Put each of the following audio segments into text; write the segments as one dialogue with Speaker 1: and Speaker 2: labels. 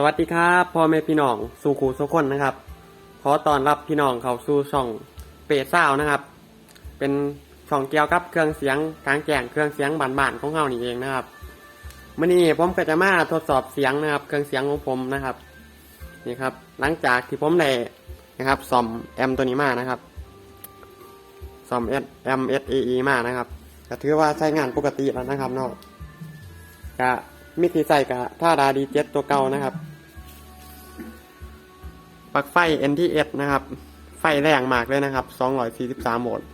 Speaker 1: สวัสดีครับพ่อแม่พี่น้องสู่ครูทุกคนนะครับ ขอต้อนรับพี่น้องเข้าสู่ช่องเปดเศร้านะครับ เป็นช่องเกี่ยวกับเครื่องเสียงกลางแจ้งเครื่องเสียงบานๆของเรานี่เองนะครับมื่อนี้ผมก็จะมาทดสอบเสียงนะครับ เครื่องเสียงของผมนะครับนี่ครับ หลังจากที่ผมได้นะครับซ่อมแอมตัวนี้มานะครับซ่อม M S A E มานะครับก็ถือว่าใช้งานปกติแล้วนะครับเนาะก็มิติใส่กับท่าดาดีเจ็ตตัวเก่านะครับ ปลั๊กไฟ NTS นะครับ ไฟแรงมากเลยนะครับ 243โวลต์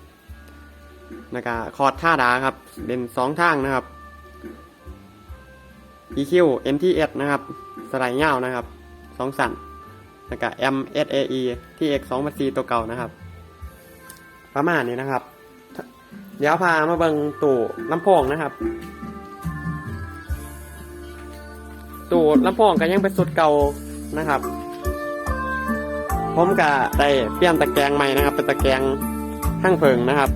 Speaker 1: นะครับคอร์ดท่าดาครับเป็นสองทางนะครับ EQ NTS นะครับ สไลด์เงานะครับสองสั่นแล้วก็ MSAE TX 2 4ตัวเก่านะครับ ประมาณนี้นะครับ เดี๋ยวพามาเบิงตู้ลำโพงนะครับ ตู้ลำโพงก็ยังเป็นสุดเก่านะครับ ผมก็ได้เปลี่ยนตะแกรงใหม่นะครับ เป็นตะแกรงข้างเพิงนะครับ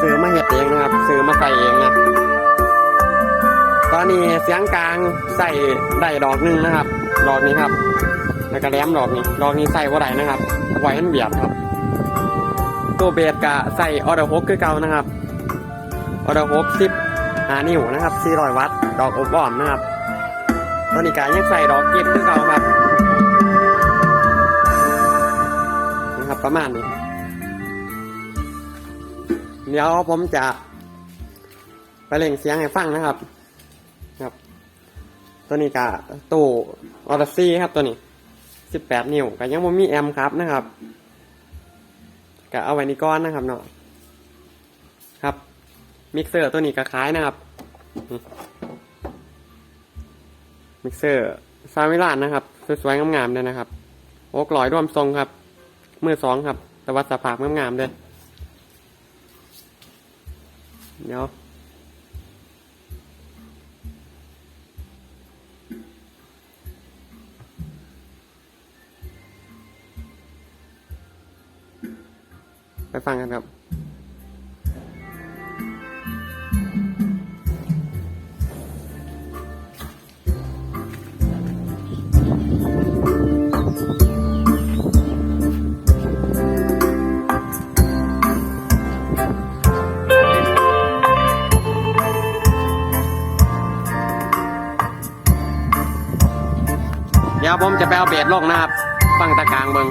Speaker 1: ซื้อมาเห็ดเองนะครับซื้อมาใส่เองนะตอนนี้เสียงกลางใส่ได้ดอกหนึงนะครับ ดอกนี้ครับ แล้วก็แหลมดอกนี้ ดอกนี้ใส่ว่าได้นะครับไว้ให้เบียดครับ ตัวเบสกะใส่ออเดอร์ฮกคือเก่านะครับออเดอร์ฮกสิบหานิ้วนะครับ400วัตต์ดอกอบอ้อมนะครับตัวนี้กะยังใส่ดอกเก็บคือ ประมาณนี้ เดี๋ยวผมจะ ไปเล่งเสียงให้ฟังนะครับ ครับ ตัวนี้กะตู้ออร์ซี่ครับตัวนี้สิบแปดนิ้วก็ยังไม่มีแอมครับนะครับก็เอาไว้นี่ก้อนนะครับเนาะครับ มิกเซอร์ตัวนี้ก็คล้ายนะครับ มิกเซอร์ซาวิลานนะครับ สวยๆงามๆเลยนะครับ โอกลอยร่วมทรงครับ มือสองครับ แต่ว่าสภาพงามๆเลยเดี๋ยวไปฟังกันครับ จะไปเอาเบสลงนะครับ ฟังตะกลางเบิง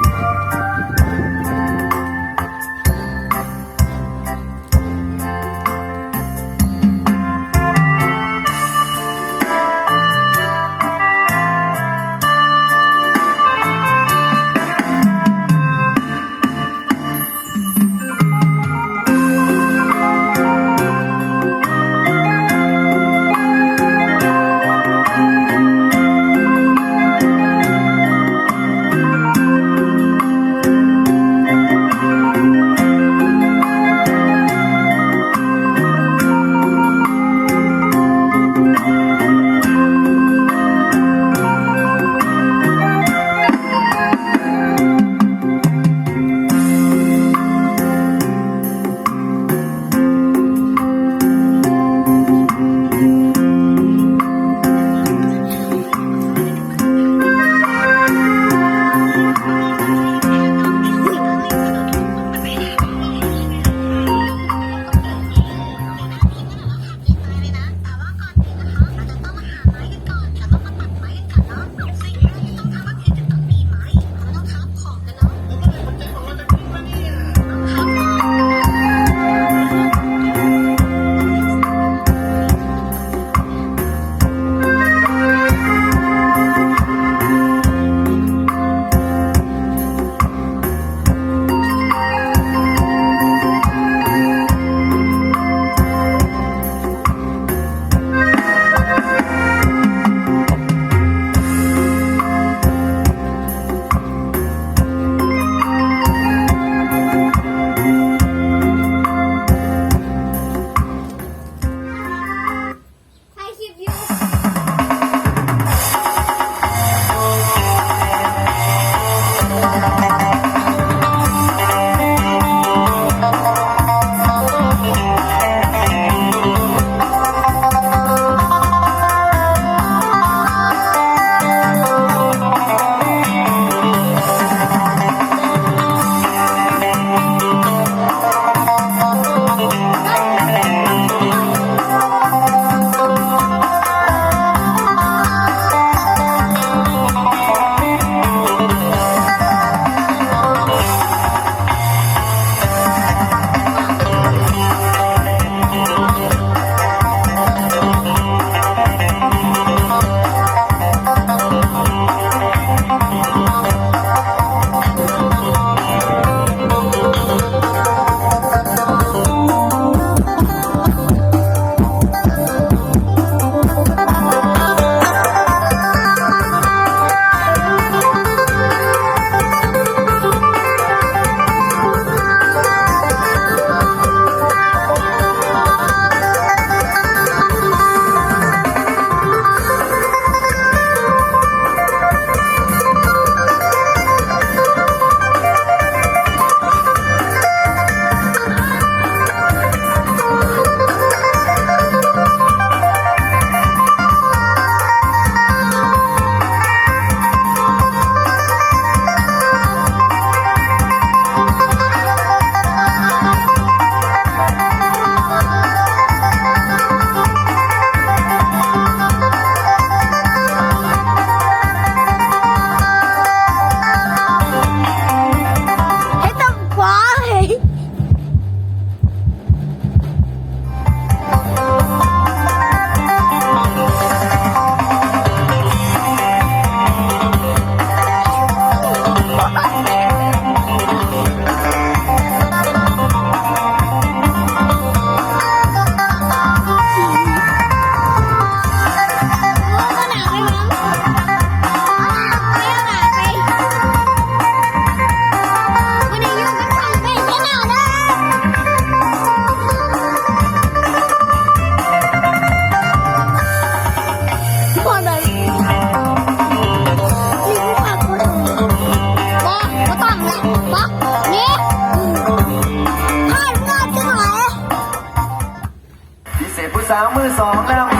Speaker 2: สามมือสองนะค
Speaker 3: รั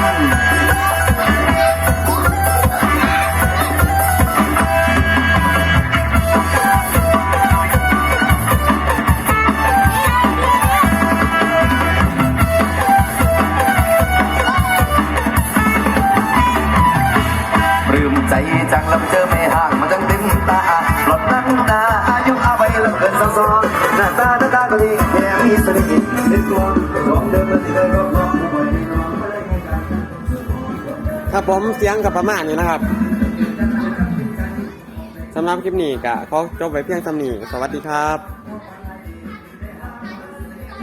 Speaker 3: ผมเสียงกับประมาณนี้นะครับสำหรับคลิปนี้ก็ขอจบไปเพียงสำนีสวัสดีครับ